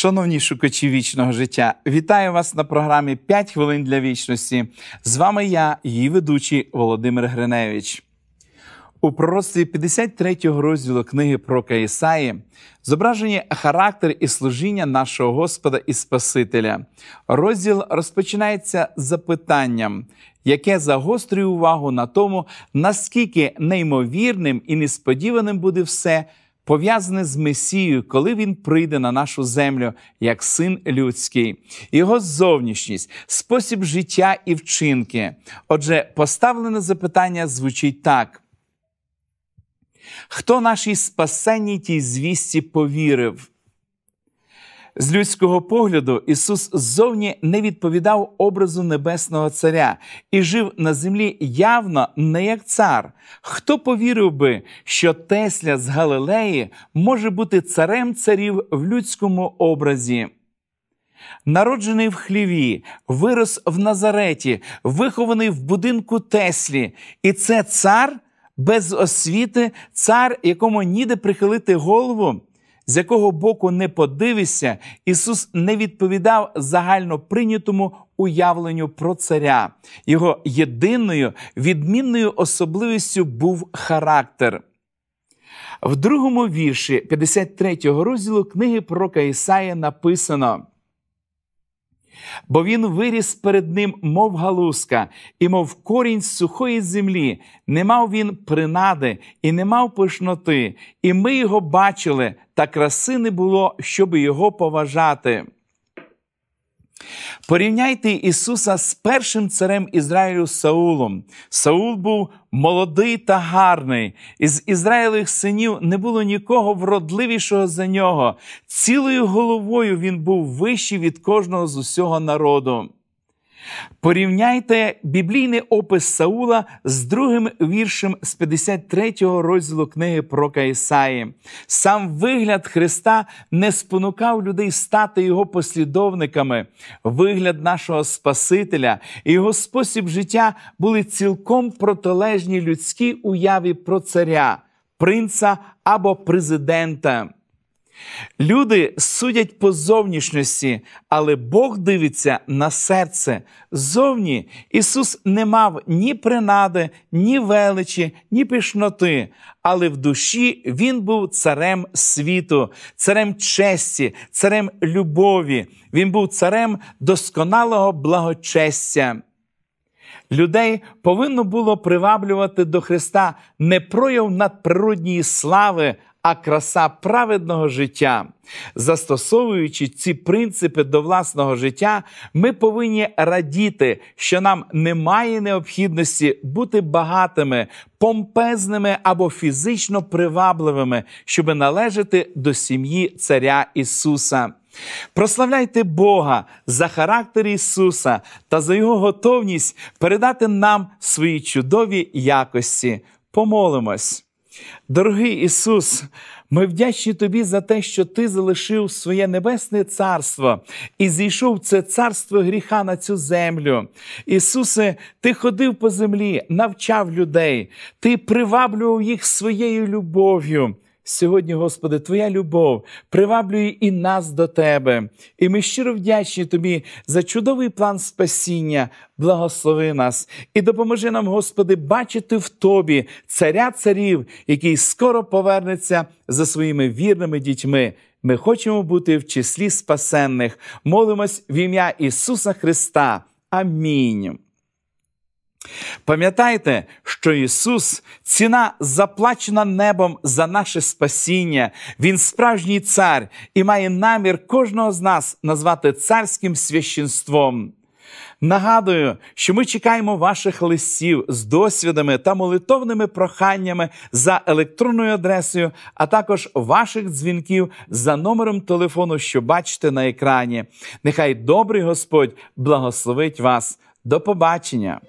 Шановні шукачі вічного життя, вітаю вас на програмі «5 хвилин для вічності. З вами я, її ведучий Володимир Гриневич. У пророцтві 53-го розділу книги про Ісаї зображені характер і служіння нашого Господа і Спасителя. Розділ розпочинається запитанням, яке загострює увагу на тому, наскільки неймовірним і несподіваним буде все пов'язане з Месією, коли він прийде на нашу землю як син людський, його зовнішність, спосіб життя і вчинки. Отже, поставлене запитання звучить так. Хто нашій спасенній тій звісті повірив? З людського погляду Ісус ззовні не відповідав образу Небесного Царя і жив на землі явно не як цар. Хто повірив би, що Тесля з Галилеї може бути царем царів в людському образі? Народжений в хліві, вирос в Назареті, вихований в будинку Теслі, і це цар без освіти, цар, якому ніде прихилити голову з якого боку не подивишся, Ісус не відповідав загально прийнятому уявленню про царя. Його єдиною відмінною особливістю був характер. В другому вірші 53 розділу книги пророка Ісая написано бо він виріс перед ним, мов галузка, і мов корінь сухої землі, не мав він принади і не мав пишноти, і ми його бачили, та краси не було, щоби його поважати. Порівняйте Ісуса з першим царем Ізраїлю Саулом. Саул був молодий та гарний. Із Ізраїлевих синів не було нікого вродливішого за нього. Цілою головою він був вищий від кожного з усього народу. Порівняйте біблійний опис Саула з другим віршем з 53-го розділу книги про Ісаї. Сам вигляд Христа не спонукав людей стати його послідовниками. Вигляд нашого Спасителя і його спосіб життя були цілком протилежні людській уяві про царя, принца або президента. Люди судять по зовнішності, але Бог дивиться на серце. Зовні Ісус не мав ні принади, ні величі, ні пишноти, але в душі Він був царем світу, царем честі, царем любові. Він був царем досконалого благочестя. Людей повинно було приваблювати до Христа не прояв надприродньої слави, а краса праведного життя. Застосовуючи ці принципи до власного життя, ми повинні радіти, що нам немає необхідності бути багатими, помпезними або фізично привабливими, щоб належати до сім'ї Царя Ісуса. Прославляйте Бога за характер Ісуса та за Його готовність передати нам свої чудові якості. Помолимось. Дорогий Ісус, ми вдячні Тобі за те, що Ти залишив своє небесне царство і зійшов це царство гріха на цю землю. Ісусе, Ти ходив по землі, навчав людей, Ти приваблював їх своєю любов'ю. Сьогодні, Господи, Твоя любов приваблює і нас до Тебе. І ми щиро вдячні Тобі за чудовий план спасіння, благослови нас і допоможи нам, Господи, бачити в Тобі царя царів, який скоро повернеться за своїми вірними дітьми. Ми хочемо бути в числі спасенних. Молимось в ім'я Ісуса Христа. Амінь. Пам'ятайте, що Ісус ціна заплачена небом за наше спасіння, Він справжній цар і має намір кожного з нас назвати царським священством. Нагадую, що ми чекаємо ваших листів з досвідами та молитовними проханнями за електронною адресою, а також ваших дзвінків за номером телефону, що бачите на екрані. Нехай добрий Господь благословить вас. До побачення!